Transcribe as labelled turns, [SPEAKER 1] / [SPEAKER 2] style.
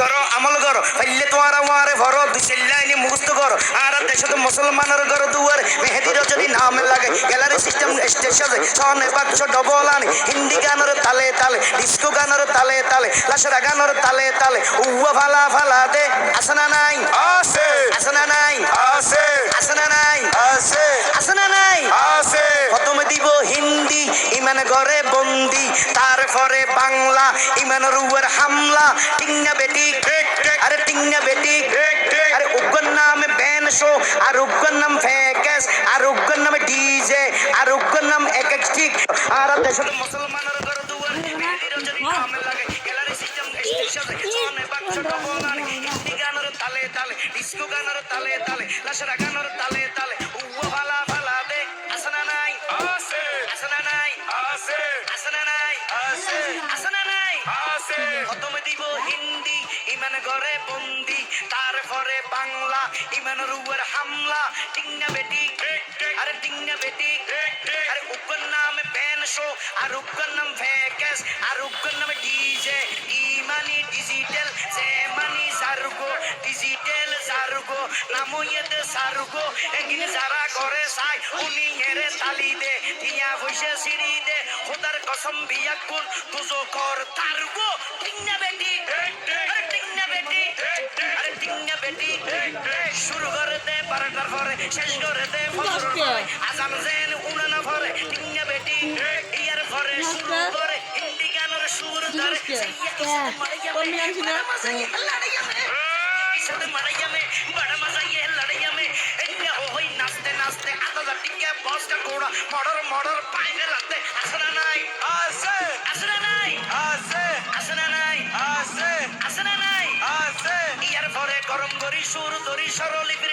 [SPEAKER 1] ঘর, আমল ঘর। হইলে তোমার আমার ভর দুশাইলাইনি মুখস্থ ঘর। আর দেশত মুসলমানের ঘর দুয়ার মেহেদির যদি নাম লাগে, গ্যালারি সিস্টেম স্টেশন ছন বাক্স ডবল আনি হিন্দি গানের তালে তালে, ডিস্কো গানের তালে তালে, লাসরা গানের তালে তালে, উয়া ফালা ফালা দে আসনা নাই?
[SPEAKER 2] আছে।
[SPEAKER 1] ইমান ঘরে বন্দি তারপরে বাংলা ইমানের উপর হামলা টিঙ্গা বেটি আরে টিঙ্গা বেটি আরে উগ্র নাম ব্যান শো আর উগ্র নাম ফেকেস আর উগ্র নাম ডিজে আর উগ্র নাম এক এক ঠিক আর দেশত মুসলমানের ঘর দুয়ার লাগে। গ্যালারি সিস্টেম তালে তালে ডিস্কো গানের তালে তালে লাসরা গানের তালে তালে। আসনা নাই।
[SPEAKER 2] আছে।
[SPEAKER 1] আসনা নাই।
[SPEAKER 2] আছে।
[SPEAKER 1] আসনা নাই।
[SPEAKER 2] আছে।
[SPEAKER 1] প্রথমে দিব হিন্দি ইমান ঘরে বন্দি। তারপরে বাংলা হামলা। টিঙ্গা বেটি। আরে টিঙ্গা বেটি। আরে উপর নাম ব্যান শো আর উপর নাম ফেকেস আর উপর নাম ডিজে। ইমানি ডিজিটাল জেমানি সারগো। ডিজিটাল সারগো নামো ইয়েতে সারগো। এগিন যারা করে টিয়া বসে সিঁড়ি দে খোদার কসম বিয়া কোন তুজো কর তারগো টিঙ্গা বেটি আরে টিঙ্গা বেটি আরে টিঙ্গা বেটি। শুরু করে দে বারোটার পরে শেষ করে দে আজান জেন উনানা পরে টিঙ্গা বেটি। ইয়ার পরে শুরু করে হিন্দি গানের সুর ধরে সাইয়া ইসে মারাইয়া মে বড় মজা ইয়ে লড়াইয়া মারাইয়া মে বড় মজা মডর মডর লাগতে আসনা নাই?
[SPEAKER 2] আছে
[SPEAKER 1] আসনা নাই?
[SPEAKER 2] আছে
[SPEAKER 1] আসনা নাই?
[SPEAKER 2] আছে
[SPEAKER 1] আসনা নাই?
[SPEAKER 2] আছে
[SPEAKER 1] ইয়ার পরে গরম করি সুর ধরি সরলিপির